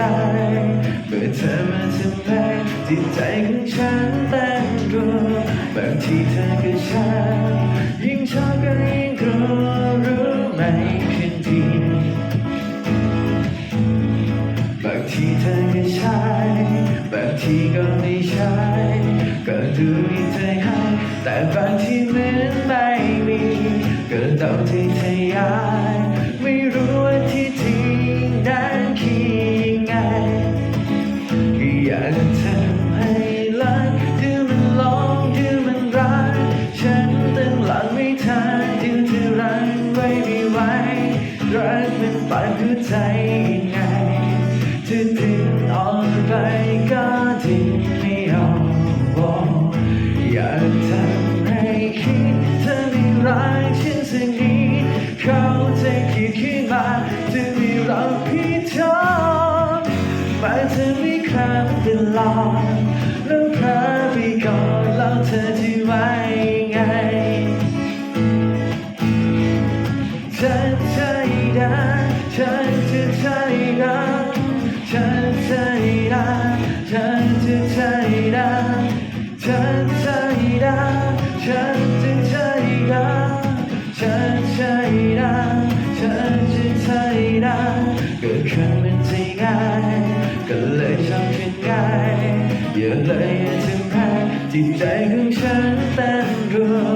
ได้ เมื่อเธอมาทำให้จิตใจของฉันแต้งรัวบางทีเธอก็ช้ายิ่งชอบก็ยิ่งกลัวรู้ไหมคืนดีบางทีเธอก็ใช้บางทีก็ไม่ใช่ก็ดูมีใจให้แต่บางทีเหมือนไม่มีก็ต้องที่เธอ มันปานหัวใจยังไงเธอดึงออกไปก็ดึงไม่ออกอยากทำให้คิดเธอไม่รักฉันสักนิดเขาใจผิดขึ้นมาจะไม่รักพี่เธอมาเธอไม่คราบตลอแล้วพาไปก่อนแล้วเธอจะไว้ ได้ฉันจะใจได้ฉันใจได้ฉันจะใจได้ฉันใจได้ฉันจะใจได้ฉันใจได้ฉันจะใจได้เกิดครั้งเป็นใจง่ายก็เลยชอบขึ้นง่ายอย่าเลยทำให้จิตใจของฉันเต้นรัว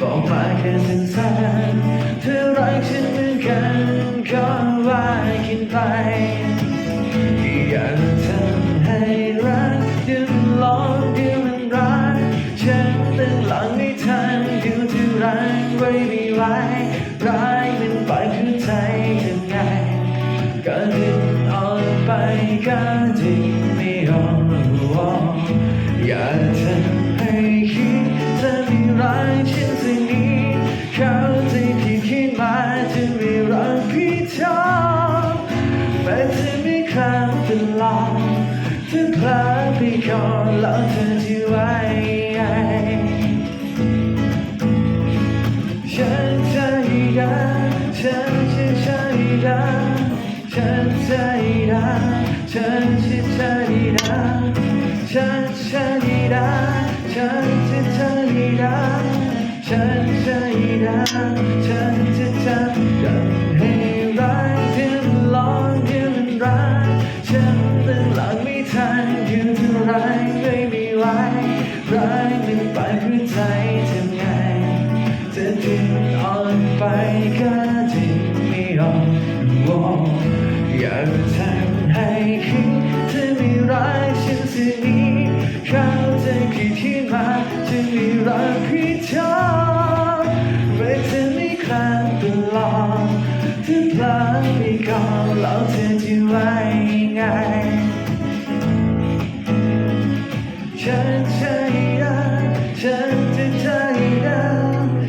บอกมาแค่สั้นๆเธอรักฉันเหมือนกัน ก็ว่ากินไปอยากทำให้รักดึงลองดูมันรักฉันตั้งหลังไม่ทันดูเธอรักไว้ไม่ไหวร้ายมันไปคือใจยังไงก็ดึงออกไปกัน ไปก่อนแล้วเธอที่ไว้ฉันใจรักฉันจะใจรักฉันใจรักฉันจะใจ ทันยืนเท่าไรไม่มีไหวร้ายมันไปเพื่อใจทำไงจะดึงออกไปก็ดึงไม่ออกวอกอยากทำให้คิดเธอไม่รักฉันสักนิดเข้าใจผิดขึ้นมาจะไม่รักพี่เธอเมื่อเธอไม่คลางตลอดเธอพลาดไปก่อนแล้วเธอจะไว้ไง